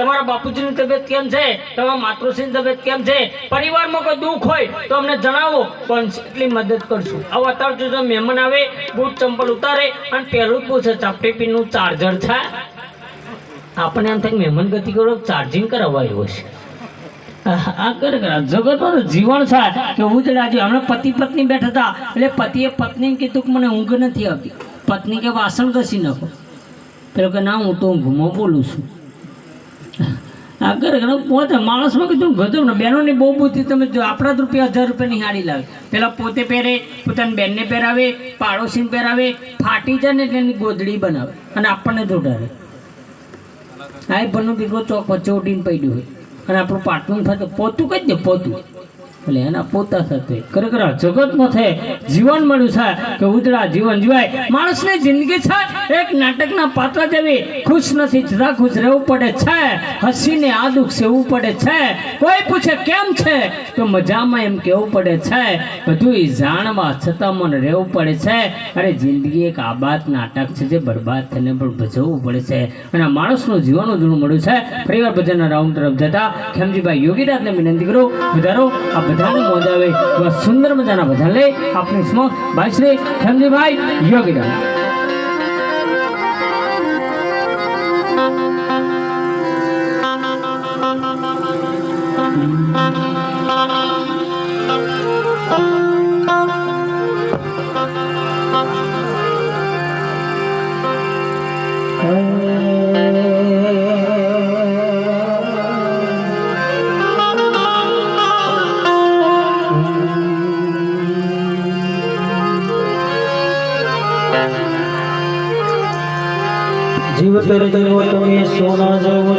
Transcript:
તમારા બાપુજીની તબિયત કેમ છે? તમારા માતૃશ્રીની તબિયત કેમ છે? પરિવારમાં કોઈ દુઃખ હોય તો અમને જણાવો, પણ એટલી મદદ કરશું. આવું અત્યારે જો મહેમાન આવે, બૂટ ચંપલ ઉતારે અને પહેલું જ પૂછે ચાપટી પીનું ચાર્જર છે? આપણે એમ થાય, મહેમાન ગતિ કરો, ચાર્જિંગ કરાવવા આવ્યો છે. આ કરે જગતમાં જીવન છે. કે હું જ રાજી, હમણાં પતિ પત્ની બેઠા હતા. એટલે પતિએ પત્નીને કીધું કે મને ઊંઘ નથી આવતી. પત્ની કે વાસણ ઘસી નાખો. પેલો કે, ના, હું તો ઊંઘમાં બોલું છું. આ કરે કરે પોતે માણસમાં કીધું ગજબ ને, બહેનોની બહુ બુદ્ધિ, તમે જો આપણા જ રૂપિયા હજાર રૂપિયાની હાડી લાવે. પેલા પોતે પહેરે, પોતાની બેનને પહેરાવે, પાડોશીને પહેરાવે, ફાટી જાય ને એટલે એની ગોદડી બનાવે અને આપણને જોડાવે આ ભરનો દીકરો ચોક વચ્ચે ઉડીને પડ્યું હોય. અને આપણું પાટલું થતું પોતું કહી દે, પોતું. એટલે એના પોતા સાથે ખરેખર જગતમાં છે જીવન મળ્યું છે કે ઉજળા જીવન જીવાય. માણસની જિંદગી છે, એક નાટકના પાત્ર જેવી ખુશ નથી, જરા ખુશ રહેવું પડે છે, હસીને આ દુઃખ સેવું પડે છે. કોઈ પૂછે કેમ છે, તો મજામાં એમ કેવું પડે છે. બધું જાણવા છતાં મને રહેવું પડે છે. અરે જિંદગી એક આબાદ નાટક છે જે બરબાદ થઈને પણ ભજવવું પડે છે. અને આ માણસનું જીવન ઉજળું મળ્યું છે. પરિવાર ભજનના રાઉન્ડ તરફ જતા ખેમજીભાઈ યોગીરાજને વિનંતી કરું. વધારો આ બધાને મોજ આવે એવા સુંદર મજાના ભજન લઈ આપણી સમક્ષ ભાઈ શ્રી ખેમજીભાઈ યોગીરાજ જીવ તર તમે સોના જવો